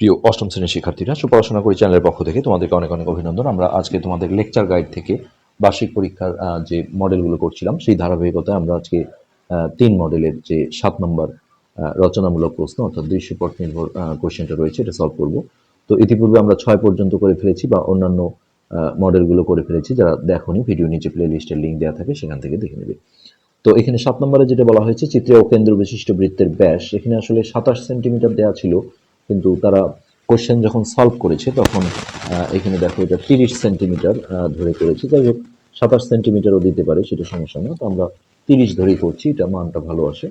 প্রিয় অষ্টম শ্রেণির শিক্ষার্থীরা, সুপড়াশোনা করি চ্যানেলের পক্ষ থেকে তোমাদেরকে অনেক অনেক অভিনন্দন। আমরা আজকে তোমাদের লেকচার গাইড থেকে বার্ষিক পরীক্ষার যে মডেলগুলো করছিলাম, সেই ধারাবাহিকতায় আমরা আজকে তিন মডেলের যে সাত নম্বর রচনামূলক প্রশ্ন অর্থাৎ দৃশ্য পট নির্ভর কোশ্চেনটা রয়েছে, এটা সলভ করব। তো ইতিপূর্বে আমরা ছয় পর্যন্ত করে ফেলেছি বা অন্যান্য মডেলগুলো করে ফেলেছি, যারা দেখোনি, ভিডিও নিচে প্লে লিস্টের লিঙ্ক দেওয়া থাকে, সেখান থেকে দেখে নেবে। তো এখানে সাত নম্বরে যেটা বলা হয়েছে, চিত্রে ও কেন্দ্র বিশিষ্ট বৃত্তের ব্যাস, এখানে আসলে সাতাশ সেন্টিমিটার দেওয়া ছিল কিন্তু তারা কোশ্চেন যখন সলভ করেছে, তখন এখানে দেখো এটা তিরিশ সেন্টিমিটার ধরে করেছে। যাই হোক, সাতাশ সেন্টিমিটারও দিতে পারে, সেটা সমস্যা না তো আমরা তিরিশ ধরেই করছি, এটা মানটা ভালো আসে।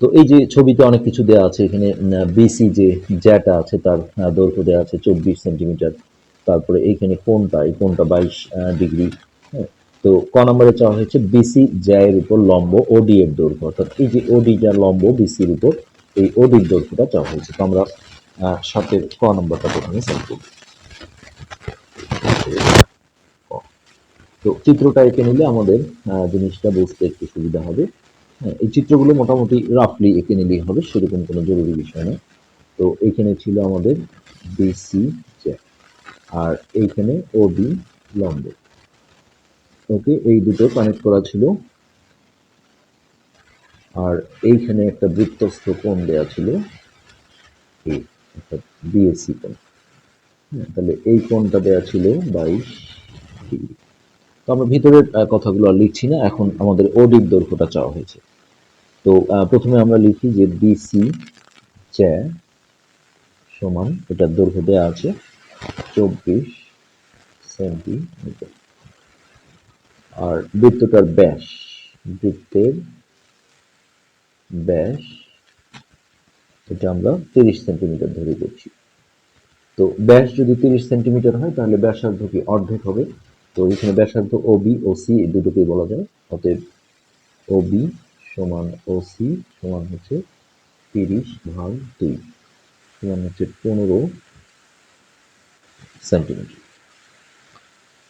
তো এই যে ছবিতে অনেক কিছু দেওয়া আছে, এখানে বিসি যে জ্যাটা আছে, তার দৈর্ঘ্য দেওয়া আছে চব্বিশ সেন্টিমিটার তারপরে এইখানে কোনটা এই কোনটা বাইশ ডিগ্রি। হ্যাঁ তো ক নম্বরে চাওয়া হয়েছে বিসি জ্যায়ের উপর লম্ব ওডি এর দৈর্ঘ্য। অর্থাৎ এই যে ওডি যা লম্ব বিসির উপর এই ওডির দৈর্ঘ্যটা চাওয়া হয়েছে। তো আমরা সাতের ক নম্বরটা প্রথমে সলভ করব তো চিত্রটা এঁকে নিলে আমাদের জিনিসটা বুঝতে একটু সুবিধা হবে। হ্যাঁ এই চিত্রগুলো মোটামুটি রাফলি এঁকে নিলেই হবে, সেরকম কোনো জরুরি বিষয় না। তো এইখানে ছিল আমাদের বিসি জ্যা আর এইখানে ওডি লম্ব। ওকে এই দুটো কানেক্ট করা ছিল আর এইখানে একটা বৃত্তস্থ কোণ দেওয়া ছিল। এ অর্থাৎ বিএসসি কোণ। তাহলে এই কোণটা দেওয়া ছিল বাইশ ডিগ্রি। তো আমরা ভিতরের কথাগুলো আর লিখছি না, এখন আমাদের ওডির দৈর্ঘ্যটা চাওয়া হয়েছে। তো প্রথমে আমরা লিখি যে বিসি জ্যা সমান এটার দৈর্ঘ্য দেওয়া আছে চব্বিশ সেন্টিমিটার। আর বৃত্তটার ব্যাস বৃত্তের ব্যাস, এটা আমরা তিরিশ সেন্টিমিটার ধরে করছি। তো ব্যাস যদি তিরিশ সেন্টিমিটার হয়, তাহলে ব্যাসার্ধ কি অর্ধেক হবে? তো এখানে ব্যাসার্ধ ও বি ও সি এই দুটোকেই বলা যায়। অতএব ও বি সমান ও সি সমান হচ্ছে তিরিশ ভাগ দুই, সমান হচ্ছে পনেরো সেন্টিমিটার।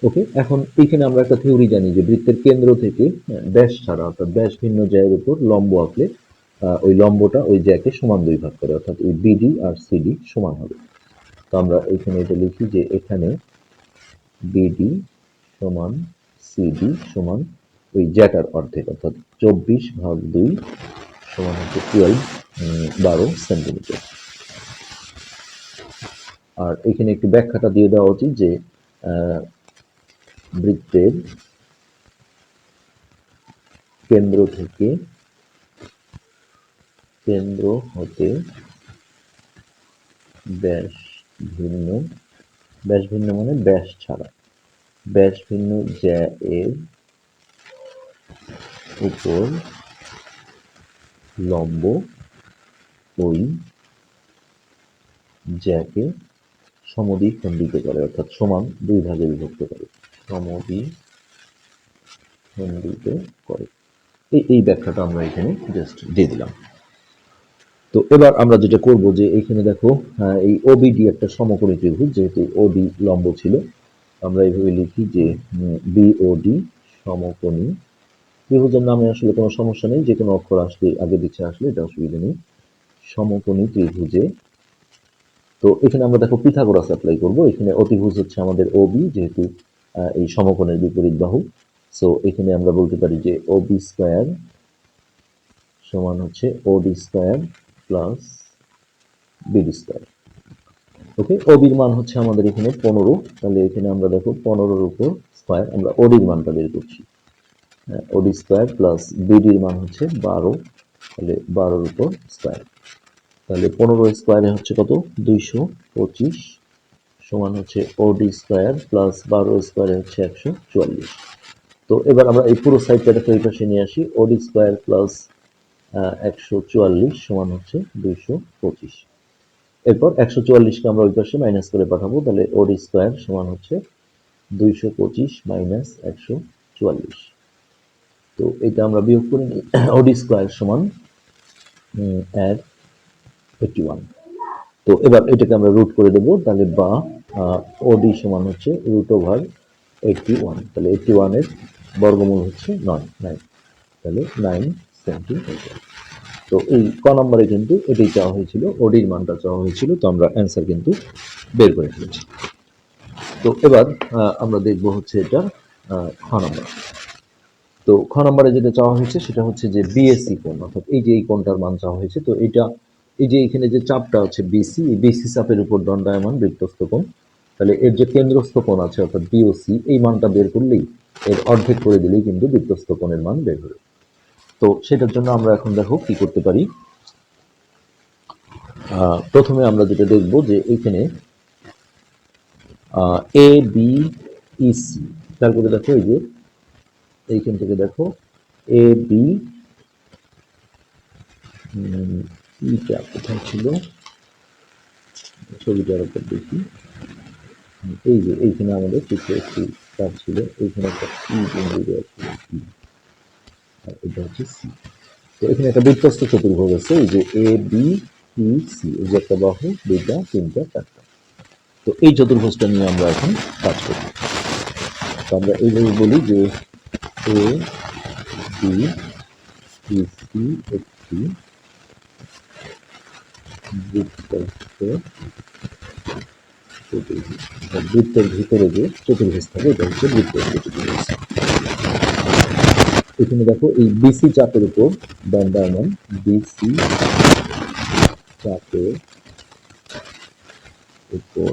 ওকে, এখন এখানে আমরা একটা থিওরি জানি যে বৃত্তের কেন্দ্র থেকে ব্যাস ছাড়া, অর্থাৎ ব্যাস ভিন্ন জায়গার উপর লম্ব আঁকলে ওই লম্বটা ওই জ্যাকে সমান দুই ভাগ করে, অর্থাৎ এই বিডি আর সিডি সমান হবে। তো আমরা এখানে এটা লিখি যে এখানে বিডি সমান সিডি সমান ওই জ্যাটার অর্ধেক, অর্থাৎ চব্বিশ ভাগ দুই সমান হচ্ছে টুয়েলভ বারো সেন্টিমিটার আর এখানে একটু ব্যাখ্যাটা দিয়ে দেওয়া উচিত যে বৃত্তের কেন্দ্র থেকে কেন্দ্র হতে ব্যাস ভিন্ন। ব্যাস ভিন্ন মানে ব্যাস ছাড়া। ব্যাস ভিন্ন জ্যা এর উপর লম্ব ওই জ্যাকে সমদ্বি খণ্ডিত করে, অর্থাৎ সমান দুই ভাগে বিভক্ত করে। সমদ্বি খণ্ডিত করে। এই এই ব্যাখ্যাটা আমরা এখানে জাস্ট দিয়ে দিলাম। তো এবার আমরা যেটা করব যে এইখানে দেখো আহ, এই ওবিডি একটা সমকোণী ত্রিভুজ যেহেতু ওডি লম্ব ছিল আমরা এইভাবে লিখি যে বিওডি সমকোণী ত্রিভুজের নামে আসলে কোনো সমস্যা নেই যে কোনো অক্ষর আসলে আগে দিচ্ছে আসলে এটা অসুবিধা নেই সমকোণী ত্রিভুজে তো এখানে আমরা দেখো পিথাগোরাস অ্যাপ্লাই করব এখানে অতিভুজ হচ্ছে আমাদের ওবি যেহেতু এই সমকোণের বিপরীত বাহু। সো এখানে আমরা বলতে পারি যে ওবি স্কোয়ার সমান হচ্ছে OD square plus BD square okay ওবির মান হচ্ছে আমাদের এখানে পনেরো। তাহলে এখানে আমরা দেখো পনেরোর উপর স্কোয়ার আমরা ওডির মানটা বের করছি। ওডি স্কোয়ার প্লাস বিডির মান হচ্ছে বারো। তাহলে বারোর উপর স্কোয়ার তাহলে পনেরো স্কোয়ারে হচ্ছে কত? দুইশো পঁচিশ সমান হচ্ছে ওডি স্কোয়ার প্লাস বারো স্কোয়ারে হচ্ছে একশো চুয়াল্লিশ। তো এবার আমরা এই পুরো সাইডটাকে এই পাশে নিয়ে আসি। ওডি স্কোয়ার প্লাস একশো চুয়াল্লিশ সমান হচ্ছে দুইশো পঁচিশ। এরপর একশো চুয়াল্লিশকে আমরা ওই পাশে মাইনাস করে পাঠাবো, তাহলে ওডি স্কোয়ার সমান হচ্ছে দুইশো পঁচিশ মাইনাস একশো চুয়াল্লিশ। তো এটা আমরা বিয়োগ করে নিই ওডি স্কোয়ার সমান এক এইটটি ওয়ান তো এবার এটাকে আমরা রুট করে দেবো, তাহলে বা ওডি সমান হচ্ছে রুট ওভার এইটটি ওয়ান তাহলে এইটটি ওয়ানের বর্গমূল হচ্ছে নয় নাইন তাহলে নাইন তো এই ক নম্বরে কিন্তু এটাই চাওয়া হয়েছিল, ওডির মানটা চাওয়া হয়েছিল, তো আমরা অ্যান্সার কিন্তু বের করে ফেলেছি। তো এবার আমরা দেখব হচ্ছে এটা খ নম্বর। তো খ নম্বরে যেটা চাওয়া হয়েছে সেটা হচ্ছে যে বিএসসি কোণ, অর্থাৎ এই যে এই কোণটার মান চাওয়া হয়েছে, তো এটা, এই যে এখানে যে চাপটা হচ্ছে বিসি এই বিসি চাপের উপর দণ্ডায়মান বৃত্তস্থ কোণ, তাহলে এর যে কেন্দ্রস্থ কোণ আছে, অর্থাৎ বিওসি এই মানটা বের করলেই, এর অর্ধেক করে দিলেই কিন্তু বৃত্তস্থ কোণের মান বের হবে তো সেটার জন্য আমরা এখন দেখো কি করতে পারি। প্রথমে আমরা যেটা দেখব যে এখানে এ বি ইসি খেয়াল করে দেখো এই যে, এইখান থেকে দেখো এ বি ইটা কোথায় ছিল? ছবিটার উপর দেখি। এই যে এইখানে আমাদের কিছু একটি ছিল, এইখানে একটা বিন্দু দেওয়া ছিল E এটা হচ্ছে সি তো এখানে একটা বৃত্তস্থ চতুর্ভুজ আছে, এই যে এ বি ই সি এই যে একটা বাহু, দুইটা, তিনটা, চারটা। তো এই চতুর্ভুজটা নিয়ে আমরা এখন কাজ তো আমরা এইভাবে বলি যে এ বি ই সি একটি বৃত্তস্থ বৃত্তের ভিতরে যে চতুর্ভুজ থাকে, এটা হচ্ছে বৃত্তস্থ চতুর্ভুজ। এখানে দেখো, এই বিসি চাপের উপর দণ্ডায়মান বিসি চাপের উপর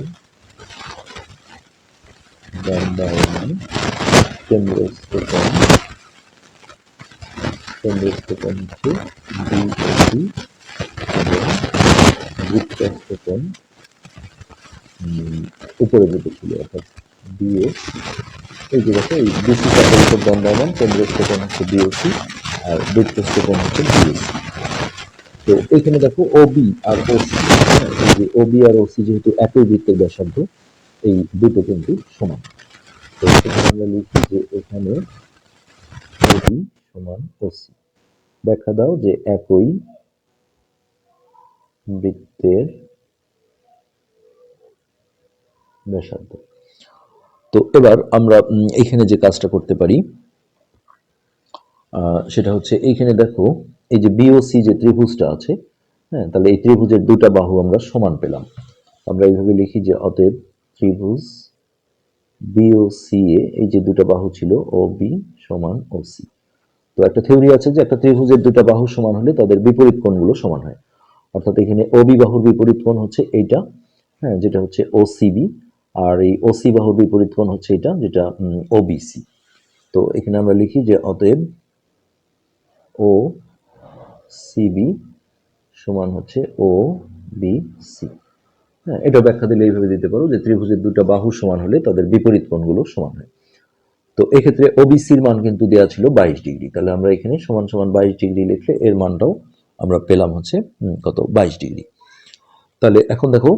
দণ্ডায়মান কেন্দ্রস্থ কোণ কেন্দ্রস্থ কোণ হচ্ছে বিসি এবং উপরে যেতে ছিল, অর্থাৎ বিএ এই যে দেখো, এই বিসি চাপের দণ্ডায়মান কেন্দ্রস্থ কোণ হচ্ছে বিওসি আর বৃত্তস্থ কোণ হচ্ছে বিএসি তো এখানে দেখো ওবি আর ওসি এই যে ওবি আর ওসি যেহেতু একই বৃত্তের ব্যাসার্ধ, এই দুটো কিন্তু সমান। তো আমরা লিখি যে এখানে ওবি সমান ওসি ব্যাখ্যা দাও যে একই বৃত্তের ব্যাসার্ধ। তো এবার আমরা এইখানে যে কাজটা করতে পারি সেটা হচ্ছে এইখানে দেখো, এই যে বিওসি যে ত্রিভুজটা আছে হ্যাঁ তাহলে এই ত্রিভুজের দুটা বাহু আমরা সমান পেলাম। আমরা এইভাবে লিখি যে অতএব ত্রিভুজ বিওসি এ এই যে দুটা বাহু ছিল ও বি সমান ও সি তো একটা থিওরি আছে যে একটা ত্রিভুজের দুটা বাহু সমান হলে তাদের বিপরীত কোণগুলো সমান হয়। অর্থাৎ এখানে ওবি বাহুর বিপরীত কোণ হচ্ছে এইটা হ্যাঁ যেটা হচ্ছে ওসিবি আর এই ওসি বাহুর বিপরীত কোণ হচ্ছে এটা, যেটা ওবিসি তো এখানে আমরা লিখি যে অতএব ও সিবি সমান হচ্ছে ও বি সি হ্যাঁ এটা ব্যাখ্যা দিলে এইভাবে দিতে পারো যে ত্রিভুজের দুটো বাহু সমান হলে তাদের বিপরীত কোণগুলো সমান হয়। তো এক্ষেত্রে ওবিসির মান কিন্তু দেওয়া ছিল বাইশ ডিগ্রি। তাহলে আমরা এখানে সমান সমান বাইশ ডিগ্রি লিখলে এর মানটাও আমরা পেলাম হচ্ছে কত? বাইশ ডিগ্রি। তাহলে এখন দেখো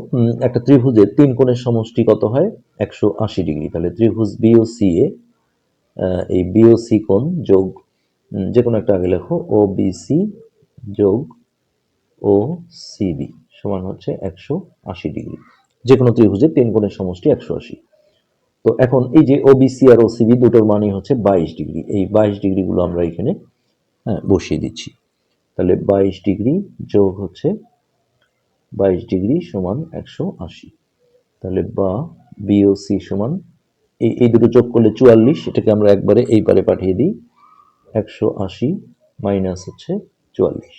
একটা ত্রিভুজের তিন কোণের সমষ্টি কত হয়? একশো আশি ডিগ্রি। তাহলে ত্রিভুজ বিওসি এ এই বিওসি কোণ যোগ যে কোনো একটা আগে লেখো ও বিসি যোগ ও সিবি সমান হচ্ছে একশো আশি ডিগ্রি। যে কোনো ত্রিভুজের তিন কোণের সমষ্টি একশো আশি। তো এখন এই যে ওবিসি আর ও ওসিবি দুটোর মানই হচ্ছে বাইশ ডিগ্রি। এই বাইশ ডিগ্রিগুলো আমরা এখানে হ্যাঁ বসিয়ে দিচ্ছি। তাহলে বাইশ ডিগ্রি যোগ হচ্ছে বাইশ ডিগ্রি সমান একশো আশি। তাহলে বা বিওসি সমান এই এই দুটো যোগ করলে চুয়াল্লিশ এটাকে আমরা একবারে এই পারে পাঠিয়ে দিই একশো আশি মাইনাস হচ্ছে চুয়াল্লিশ।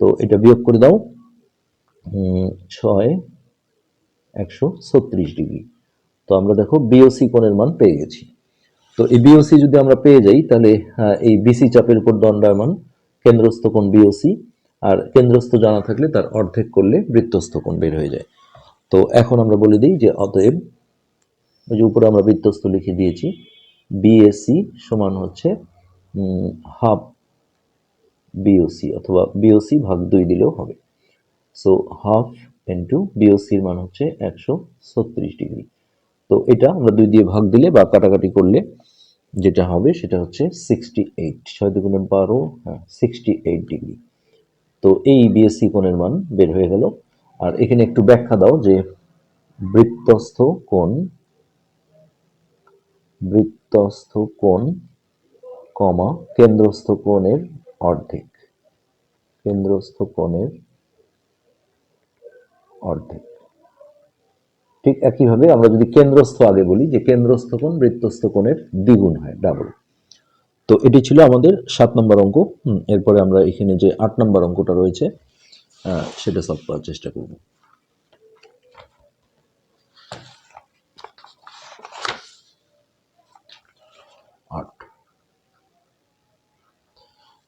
তো এটা বিয়োগ করে দাও ছয় একশো ছত্রিশ ডিগ্রি। তো আমরা দেখো বিওসি কোণের মান পেয়ে গেছি। তো এই বিওসি যদি আমরা পেয়ে যাই তাহলে আহ, এই বিসি চাপের উপর দণ্ডায়মান কেন্দ্রস্থ কোণ বিওসি আর কেন্দ্রস্থ জানা থাকলে তার অর্ধেক করলে বৃত্তস্থ কোণ বের হয়ে যায়। তো এখন আমরা বলে দিই যে অতএব ওই যে উপরে আমরা বৃত্তস্থ লিখে দিয়েছি বিএসি সমান হচ্ছে হাফ বিওসি অথবা বিওসি ভাগ দুই দিলেও হবে। সো হাফ ইন্টু বিওসির মান হচ্ছে একশো ছত্রিশ ডিগ্রি। তো এটা আমরা দুই দিয়ে ভাগ দিলে বা কাটাকাটি করলে যেটা হবে সেটা হচ্ছে সিক্সটি এইট ছয় দুগুণে বারো হ্যাঁ সিক্সটি এইট ডিগ্রি। তো এই বিএসসি কোণের মান বের হয়ে গেল। আর এখানে একটু ব্যাখ্যা দাও যে বৃত্তস্থ কোণ বৃত্তস্থ কোণ, কমা, কেন্দ্রস্থ কোণের অর্ধেক, কেন্দ্রস্থ কোণের অর্ধেক। ঠিক একইভাবে আমরা যদি কেন্দ্রস্থ আগে বলি যে কেন্দ্রস্থ কোণ বৃত্তস্থ কোণের দ্বিগুণ হয় ডাবল তো এটি ছিল আমাদের সাত নম্বর অঙ্ক। এরপরে আমরা এখানে যে আট নম্বর অঙ্কটা রয়েছে সেটা সলভ করার চেষ্টা করব। আট।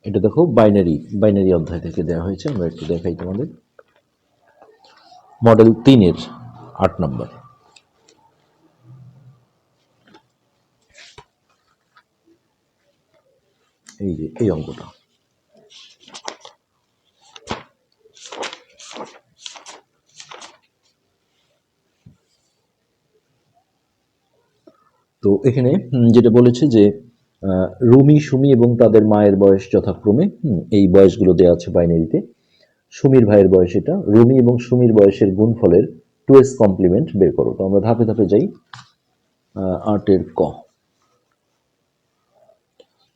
এটা দেখো বাইনারি বাইনারি অধ্যায় থেকে দেওয়া হয়েছে, আমরা একটু দেখাই তোমাদের। মডেল তিনের আট নম্বর। এই যে, এই অঙ্কটা। তো এখানে যেটা বলেছে যে রুমি, সুমি এবং তাদের মায়ের বয়স যথাক্রমে এই বয়সগুলো দেওয়া আছে বাইনারিতে। সুমির ভাইয়ের বয়স এটা, রুমি এবং সুমির বয়সের গুণফলের টু এস কমপ্লিমেন্ট বের করো। তো আমরা ধাপে ধাপে যাই আটের ক।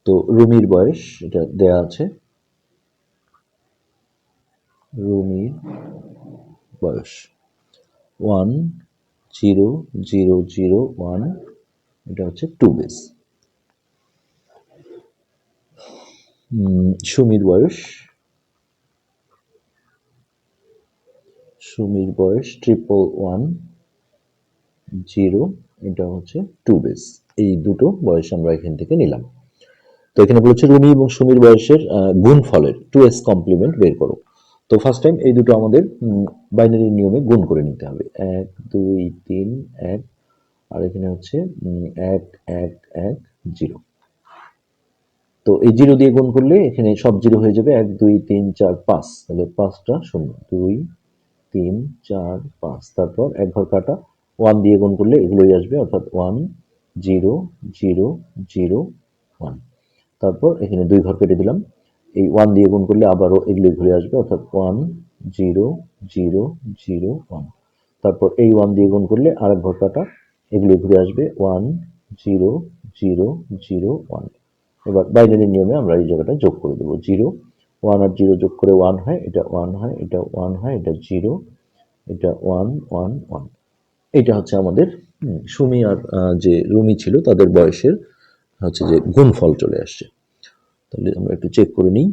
তো রুমির বয়স, এটা দেয়া আছে। রুমির বয়স। One, zero zero zero, one, এটা হচ্ছে টু বেস। সুমির বয়স। সুমির বয়স ট্রিপল ওয়ান জিরো, এটা হচ্ছে টু বেস। এই দুটো বয়স আমরা এখান থেকে নিলাম। এখানে বলেছে রুমি এবং সুমির বয়সের আহ, গুণফলের টু এস কমপ্লিমেন্ট বের করো। তো ফার্স্ট টাইম এই দুটো আমাদের বাইনারি নিয়মে গুণ করে নিতে হবে। এক দুই তিন এক আর এখানে হচ্ছে এক এক এক জিরো তো এই জিরো দিয়ে গুণ করলে এখানে সব জিরো হয়ে যাবে এক দুই তিন চার পাঁচ। তাহলে পাঁচটা শূন্য। দুই তিন চার পাঁচ। তারপর এক ঘর কাটা ওয়ান দিয়ে গুণ করলে এগুলোই আসবে অর্থাৎ one zero zero zero one তারপর এখানে দুই ঘর কেটে দিলাম। এই ওয়ান দিয়ে গুণ করলে আবারও এগুলো ঘুরে আসবে, অর্থাৎ one zero zero zero one তারপর এই ওয়ান দিয়ে গুণ করলে আরেক ঘর কাটা এগুলো ঘুরে আসবে one zero zero zero one এবার বাইনারি নিয়মে আমরা এই জায়গাটা যোগ করে দেবো জিরো ওয়ান আর জিরো যোগ করে ওয়ান হয়, এটা ওয়ান হয়, এটা ওয়ান হয়, এটা জিরো এটা ওয়ান ওয়ান ওয়ান এটা হচ্ছে আমাদের সুমি আর যে রুমি ছিল, তাদের বয়সের হচ্ছে যে গুণফল চলে আসছে। তাহলে আমরা একটু চেক করে নিই।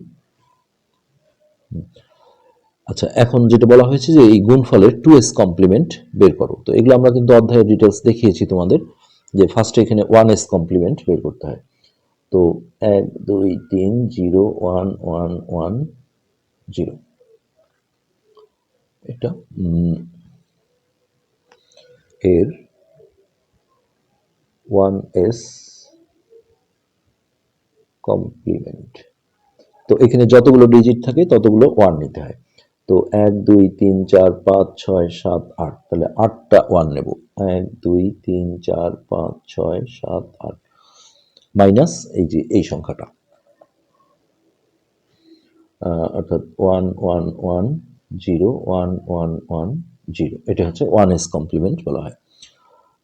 আচ্ছা এখন যেটা বলা হয়েছে যে এই গুণফলের টু এস কমপ্লিমেন্ট বের করো। তো এগুলো আমরা কিন্তু অধ্যায়ের ডিটেলস দেখিয়েছি তোমাদের যে ফার্স্টে এখানে ওয়ান এস কমপ্লিমেন্ট বের করতে হয়। তো এক, দুই, তিন zero one one one zero এটা এর ওয়ান এস কমপ্লিমেন্ট তো এখানে যতগুলো ডিজিট থাকে, ততগুলো ওয়ান নিতে হয়। তো এক, দুই, তিন, চার, পাঁচ, ছয়, সাত, আট। তাহলে আটটা ওয়ান নেব। এক, দুই, তিন, চার, পাঁচ, ছয়, সাত, আট। মাইনাস এই যে, এই সংখ্যাটা। অর্থাৎ one one one zero one one one zero এটা হচ্ছে ওয়ান এস কমপ্লিমেন্ট বলা হয়।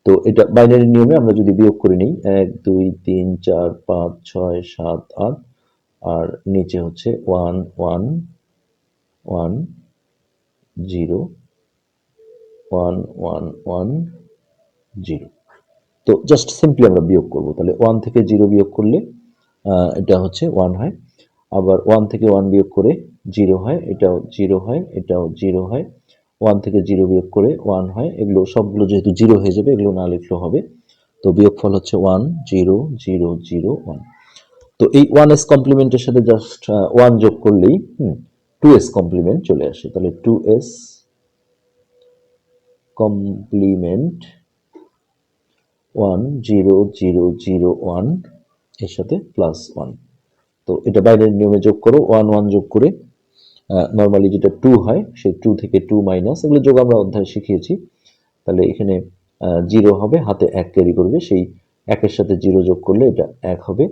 তো এটা বাইনারি নিয়মে আমরা যদি বিয়োগ করে নিই, এক, দুই, তিন, চার, পাঁচ, ছয়, সাত, আট, আর নিচে হচ্ছে one one one zero one one one zero তো জাস্ট সিম্পলি আমরা বিয়োগ করব। তাহলে ওয়ান থেকে জিরো বিয়োগ করলে এটা হচ্ছে ওয়ান হয়। আবার ওয়ান থেকে ওয়ান বিয়োগ করে জিরো হয়, এটাও জিরো হয়, এটাও জিরো হয়। ওয়ান থেকে জিরো বিয়োগ করে ওয়ান হয়, এগুলো সবগুলো যেহেতু জিরো হয়ে যাবে, এগুলো না লিখলেও হবে। তো বিয়োগফল হচ্ছে one zero zero zero one তো এই ওয়ান এস কমপ্লিমেন্টের সাথে জাস্ট ওয়ান যোগ করলেই টু এস কমপ্লিমেন্ট চলে আসে। তাহলে two's complement one zero zero zero ওয়ানের সাথে প্লাস ওয়ান তো এটা বাইরের নিয়মে যোগ করো ওয়ান ওয়ান যোগ করে নর্মালি যেটা টু হয়, সেই টু থেকে টু মাইনাস এগুলো যোগ আমরা অধ্যায় শিখিয়েছি। তাহলে এখানে জিরো হবে, হাতে এক ক্যারি করবে, সেই একের সাথে জিরো যোগ করলে এটা এক হবে,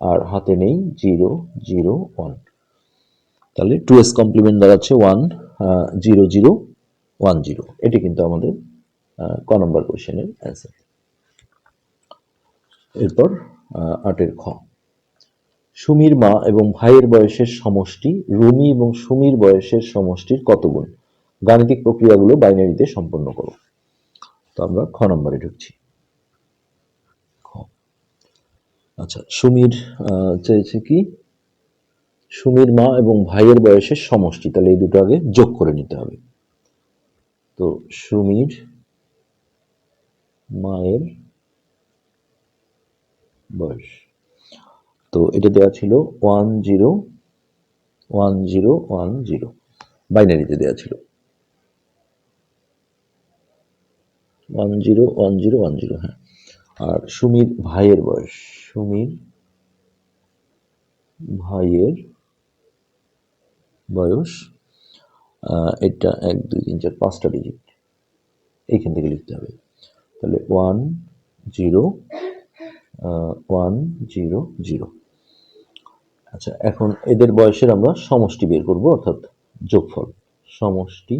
আর হাতে নেই জিরো জিরো ওয়ান তাহলে টু এস কমপ্লিমেন্ট দাঁড়াচ্ছে one zero zero one zero এটি কিন্তু আমাদের ক নম্বর কোশ্চেনের অ্যান্সার এরপর আটের খ। সুমির মা এবং ভাইয়ের বয়সের সমষ্টি, রুমি এবং সুমির বয়সের সমষ্টির কত গুণ? গাণিতিক প্রক্রিয়াগুলো বাইনারিতে সম্পন্ন করো। তো আমরা খ নম্বরে ঢুকছি। আচ্ছা সুমির চেয়েছে কি? সুমির মা এবং ভাইয়ের বয়সের সমষ্টি, তাহলে এই দুটো আগে যোগ করে নিতে হবে। তো সুমির মায়ের বয়স। তো এটা দেওয়া ছিল one zero one zero one zero. বাইনারিতে দেওয়া ছিল। One zero one zero one zero হ্যাঁ। আর সুমির ভাইয়ের বয়স, সুমির ভাইয়ের বয়স এটা এক, দুই, তিন, চার, পাঁচটা ডিজিট এইখান থেকে লিখতে হবে। তাহলে one zero one zero zero আচ্ছা এখন এদের বয়সের আমরা সমষ্টি বের করব, অর্থাৎ যোগফল। সমষ্টি,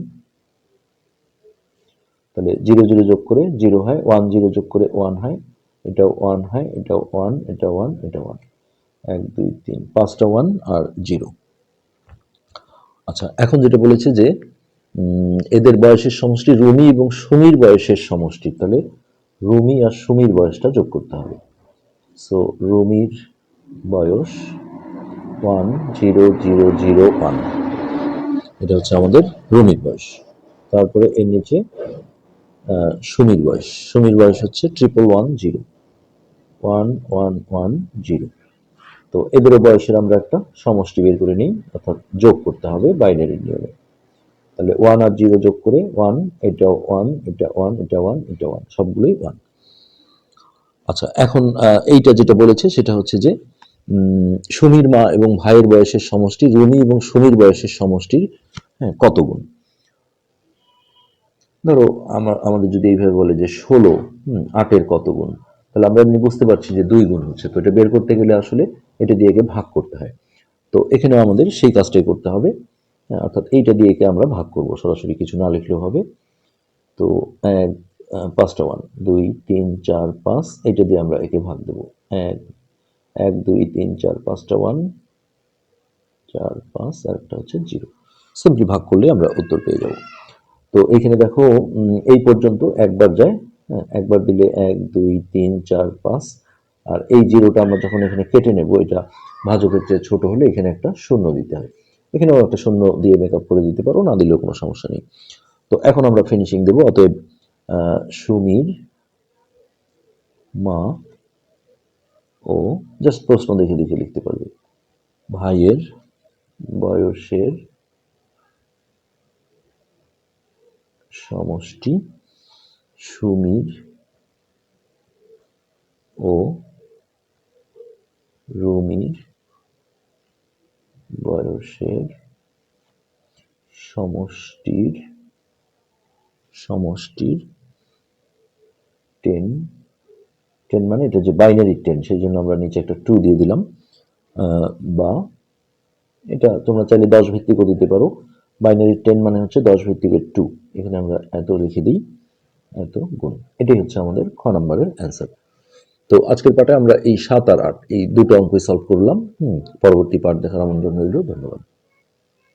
তাহলে জিরো জিরো যোগ করে জিরো হয় ওয়ান জিরো যোগ করে ওয়ান হয়, এটা ওয়ান হয়, এটা ওয়ান এটা ওয়ান এটা ওয়ান এক, দুই, তিন, পাঁচটা ওয়ান আর জিরো আচ্ছা এখন যেটা বলেছে যে এদের বয়সের সমষ্টি রুমি এবং সুমির বয়সের সমষ্টি, তাহলে রুমি আর সুমির বয়সটা যোগ করতে হবে। সো রুমির বয়স one zero zero zero one এটা হচ্ছে আমাদের রুমির বয়স। তারপরে এর নিচে সুমির বয়স। সুমির বয়স হচ্ছে triple one zero one one one zero তো এদেরও বয়সের আমরা একটা সমষ্টি বের করে নিই, অর্থাৎ যোগ করতে হবে বাইনারি নিয়মে। তাহলে ওয়ান আর জিরো যোগ করে ওয়ান এটা ওয়ান এটা ওয়ান এটা ওয়ান এটা ওয়ান সবগুলোই ওয়ান আচ্ছা এখন এইটা যেটা বলেছে সেটা হচ্ছে যে সুমির মা এবং ভাইয়ের বয়সের সমষ্টি রুমি এবং সুমির বয়সের সমষ্টির হ্যাঁ কত গুণ? ধরো আমার আমাদের যদি এইভাবে বলে যে ষোলো আটের কত গুণ? তাহলে আমরা এমনি বুঝতে পারছি যে দুই গুণ হচ্ছে তো এটা বের করতে গেলে আসলে এটা দিয়ে একে ভাগ করতে হয়। তো এখানে আমাদের সেই কাজটাই করতে হবে হ্যাঁ, অর্থাৎ এইটা দিয়ে একে আমরা ভাগ করব সরাসরি কিছু না লিখলেও হবে। তো পাঁচটা ওয়ান দুই তিন চার পাঁচ এইটা দিয়ে আমরা একে ভাগ দেব। এক এক দুই তিন চার পাঁচটা ওয়ান চার পাঁচ আর একটা হচ্ছে জিরো সিম্পলি ভাগ করলে আমরা উত্তর পেয়ে যাব। তো এখানে দেখো এই পর্যন্ত একবার যায় হ্যাঁ, একবার দিলে এক দুই তিন চার পাঁচ আর এই জিরোটা আমরা যখন এখানে কেটে নেব এটা ভাজকের চেয়ে ছোট হলে এখানে একটা শূন্য দিতে হয়। এখানেও একটা শূন্য দিয়ে মেকআপ করে দিতে পারো না দিলেও কোনো সমস্যা নেই। তো এখন আমরা ফিনিশিং দেবো অতএব সুমির, মা ও জাস্ট প্রশ্ন দেখে দেখে লিখতে পারবে। ভাইয়ের বয়সের সমষ্টি সুমির ও রুমির বয়সের সমষ্টির সমষ্টির টেন টেন মানে এটা যে বাইনারি টেন সেই জন্য আমরা নিচে একটা টু দিয়ে দিলাম। বা এটা তোমরা চাইলে দশ ভিত্তিকও দিতে পারো। বাইনারি টেন মানে হচ্ছে দশ ভিত্তিকের টু এখানে আমরা এত লিখে দিই, এত গুণ। এটাই হচ্ছে আমাদের খ নম্বরের অ্যান্সার তো আজকের পাঠে আমরা এই সাত আর আট, এই দুটো অঙ্কই সলভ করলাম। হুম, পরবর্তী পাঠ দেখার আমন্ত্রণ রইল। ধন্যবাদ।